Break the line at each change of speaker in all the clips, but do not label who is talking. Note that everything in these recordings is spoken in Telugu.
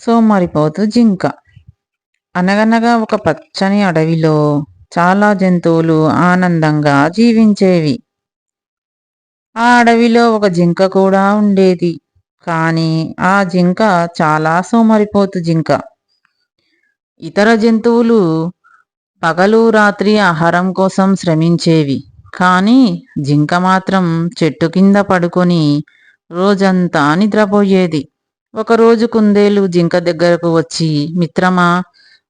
సోమరిపోతు జింక. అనగనగా ఒక పచ్చని అడవిలో చాలా జంతువులు ఆనందంగా జీవించేవి. ఆ అడవిలో ఒక జింక కూడా ఉండేది. కానీ ఆ జింక చాలా సోమరిపోతు జింక. ఇతర జంతువులు పగలు రాత్రి ఆహారం కోసం శ్రమించేవి. కానీ జింక మాత్రం చెట్టు కింద పడుకొని రోజంతా నిద్రపోయేది. ఒకరోజు కుందేలు జింక దగ్గరకు వచ్చి మిత్రమా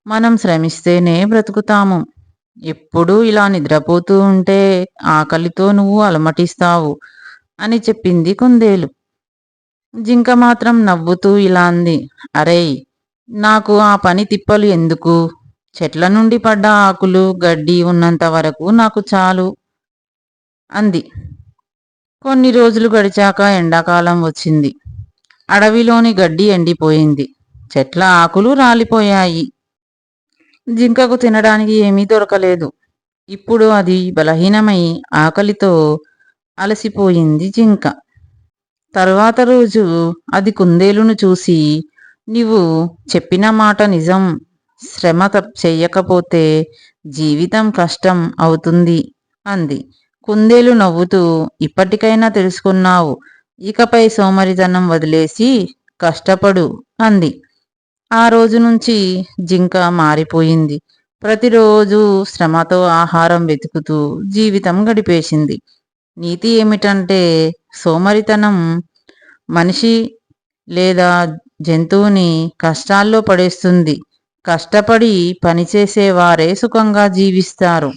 మనం శ్రమిస్తేనే బ్రతుకుతాము. ఎప్పుడూ ఇలా నిద్రపోతూ ఉంటే ఆకలితో నువ్వు అలమటిస్తావు అని చెప్పింది కుందేలు. జింక మాత్రం నవ్వుతూ ఇలా అంది అరేయ్ నాకు ఆ పని తిప్పలు ఎందుకు? చెట్ల నుండి పడ్డ ఆకులు గడ్డి ఉన్నంత వరకు నాకు చాలు అంది. కొన్ని రోజులు గడిచాక ఎండాకాలం వచ్చింది. అడవిలోని గడ్డి ఎండిపోయింది. చెట్ల ఆకులు రాలిపోయాయి. జింకకు తినడానికి ఏమీ దొరకలేదు. ఇప్పుడు అది బలహీనమై ఆకలితో అలసిపోయింది జింక. తరువాత రోజు అది కుందేలును చూసి నీవు చెప్పిన మాట నిజం. శ్రమ చెయ్యకపోతే జీవితం కష్టం అవుతుంది అంది. కుందేలు నవ్వుతూ ఇప్పటికైనా తెలుసుకున్నావు. ఇకపై సోమరితనం వదిలేసి కష్టపడు అంది. ఆ రోజు నుంచి జింక మారిపోయింది. ప్రతిరోజు శ్రమతో ఆహారం వెతుకుతూ జీవితం గడిపేసింది. నీతి ఏమిటంటే సోమరితనం మనిషి లేదా జంతువుని కష్టాల్లో పడేస్తుంది. కష్టపడి పనిచేసేవారే సుఖంగా జీవిస్తారు.